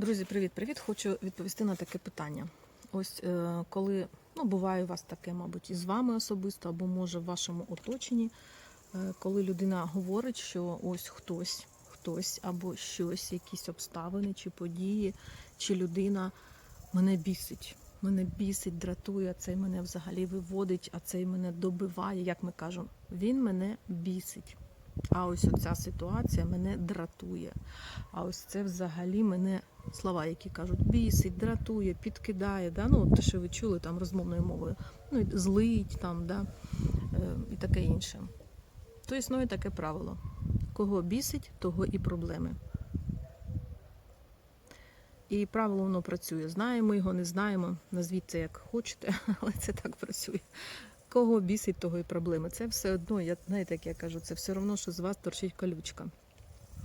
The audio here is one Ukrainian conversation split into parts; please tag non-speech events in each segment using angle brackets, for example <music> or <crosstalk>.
Друзі, привіт-привіт! Хочу відповісти на таке питання. Ось е, коли ну, буває у вас таке, мабуть, і з вами особисто, або може в вашому оточенні, е, коли людина говорить, що ось хтось, хтось або щось, якісь обставини чи події, чи людина мене бісить. Мене бісить, дратує, а цей мене взагалі виводить, а цей мене добиває, як ми кажемо, він мене бісить. А ось оця ситуація мене дратує. А ось це взагалі мене слова, які кажуть, бісить, дратує, підкидає, да? ну, те, що ви чули там розмовною мовою, ну, злить там, да? е, і таке інше. То існує таке правило: кого бісить, того і проблеми. І правило воно працює. Знаємо його, не знаємо. Назвіть це як хочете, <laughs> але це так працює. Кого бісить, того і проблеми. Це все одно, я знаєте, як я кажу, це все одно, що з вас торчить колючка.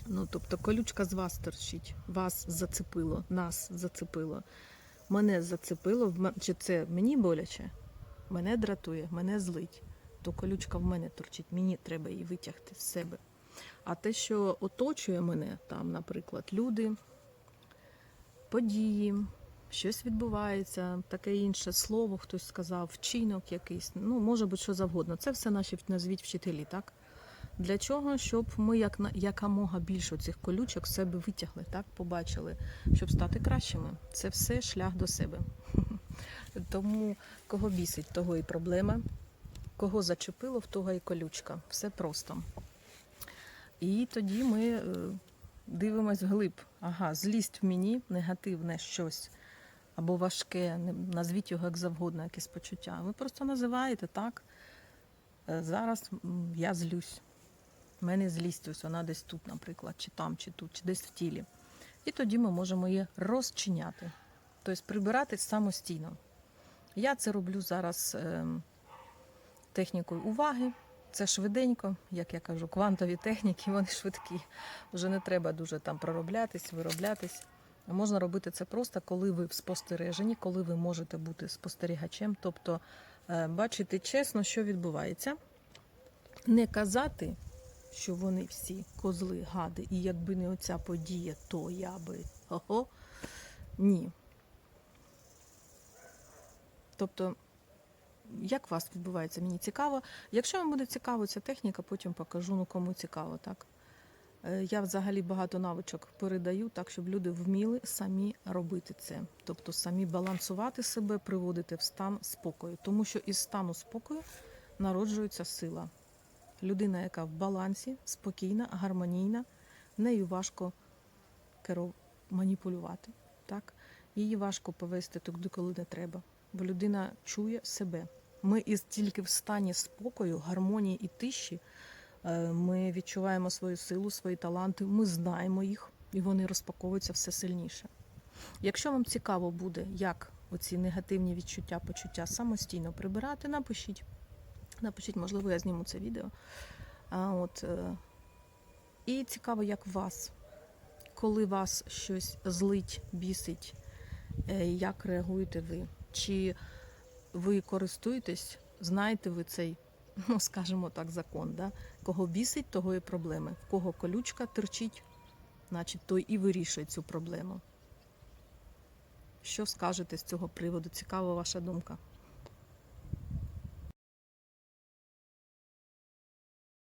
Ну, тобто колючка з вас торчить, вас зацепило, нас зацепило, мене зацепило, чи це мені боляче, мене дратує, мене злить, то колючка в мене торчить, мені треба її витягти з себе. А те, що оточує мене, там, наприклад, люди, події, щось відбувається, таке інше слово, хтось сказав, вчинок якийсь, ну, може бути що завгодно. Це все наші назвіть вчителі, так? Для чого? Щоб ми як якомога більше цих колючок себе витягли, так побачили, щоб стати кращими. Це все шлях до себе. <laughs> Тому кого бісить, того і проблема, кого зачепило, в того і колючка. Все просто. І тоді ми е, дивимось вглиб. Ага, злість в мені, негативне щось. Або важке, назвіть його як завгодно, якесь почуття. Ви просто називаєте так. Е, Зараз я злюсь. У мене злість, ось вона десь тут, наприклад, чи там, чи тут, чи десь в тілі. І тоді ми можемо її розчиняти, тобто прибирати самостійно. Я це роблю зараз ем, технікою уваги. Це швиденько, як я кажу, квантові техніки, <laughs> вони швидкі. Вже не треба дуже там пророблятись, вироблятись. Можна робити це просто, коли ви в спостереженні, коли ви можете бути спостерігачем, тобто е, бачити чесно, що відбувається, не казати, що вони всі козли, гади, і якби не оця подія, то я би ого. Ні. Тобто, як у вас відбувається, мені цікаво. Якщо вам буде цікаво ця техніка, потім покажу, ну кому цікаво, так? Е, Я взагалі багато навичок передаю, так, щоб люди вміли самі робити це. Тобто самі балансувати себе, приводити в стан спокою. Тому що із стану спокою народжується сила. Людина, яка в балансі, спокійна, гармонійна, нею важко керов... маніпулювати. Так? Її важко повести туди, коли не треба. Бо людина чує себе. Ми із тільки в стані спокою, гармонії і тиші ми відчуваємо свою силу, свої таланти, ми знаємо їх, і вони розпаковуються все сильніше. Якщо вам цікаво буде, як оці негативні відчуття, почуття самостійно прибирати, напишіть. Напишіть, можливо, я зніму це відео. А, от, е, і цікаво, як вас, коли вас щось злить, бісить, е, як реагуєте ви? Чи ви користуєтесь, знаєте ви цей, <laughs> ну скажімо так, закон, да? кого бісить, того і проблеми. В кого колючка терчить, значить той і вирішує цю проблему. Що скажете з цього приводу? Цікава ваша думка.